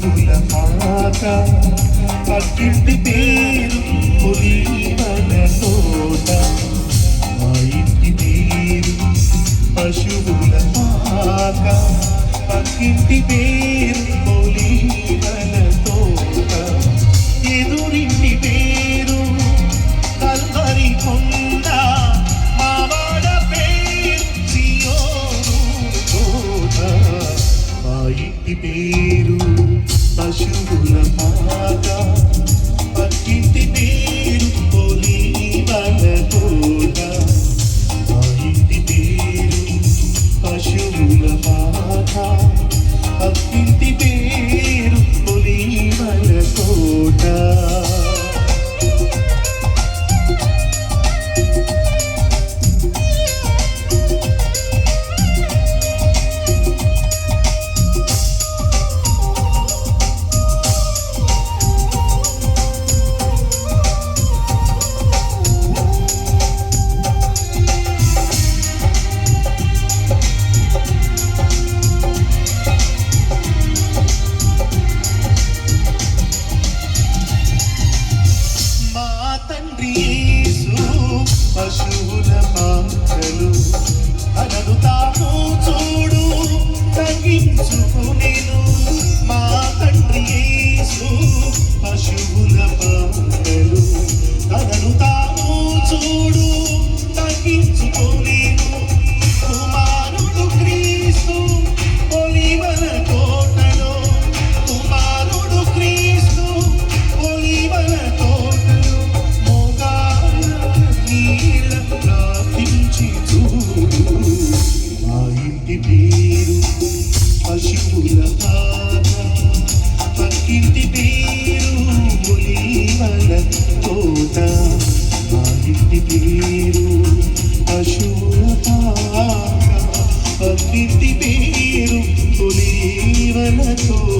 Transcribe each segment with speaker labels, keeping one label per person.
Speaker 1: కవుల మాట అట్టింటి పేరు పులీవన తోట. మా ఇంటి పేరు పశువుల మాట పక్కింటి పేరు పేరు పశువుల మాతా. పశువుల మాటలు అనను తాను చూడు తగ్గించుకునే పశువుల పాట పక్కింటి పేరు ఒలివల తోట. మా ఇంటి పేరు పశువుల పాట. పక్కింటి పేరు ఒలివల తోట.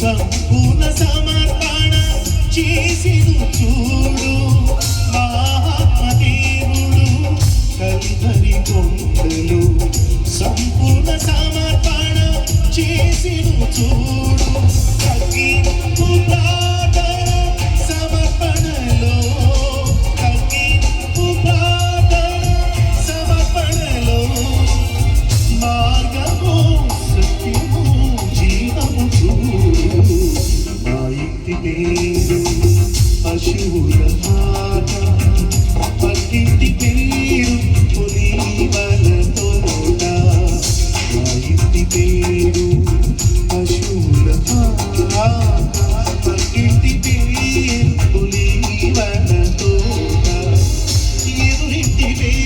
Speaker 1: సంపూర్ణ సమర్పణ చేసిను చూడు. మహాత్మదేవుడు కల్వరి గుండెలు సంపూర్ణ సమర్పణ చేసిను చూడు. పశువుల మాట పక్కింటి పేరు పులివల తోట మా ఇంటి పేరు పశువుల మాట పక్కింటి పేరు పులివల తోట ఎదురింటి పేరు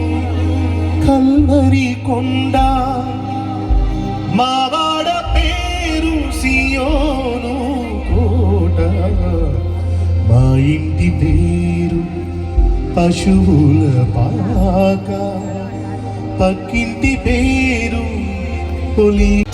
Speaker 1: కల్వరి కొండ. మావాడ పేరు సియోను కోట. మా ఇంటి పేరు పశువుల పాక. పక్కింటి పేరు పులి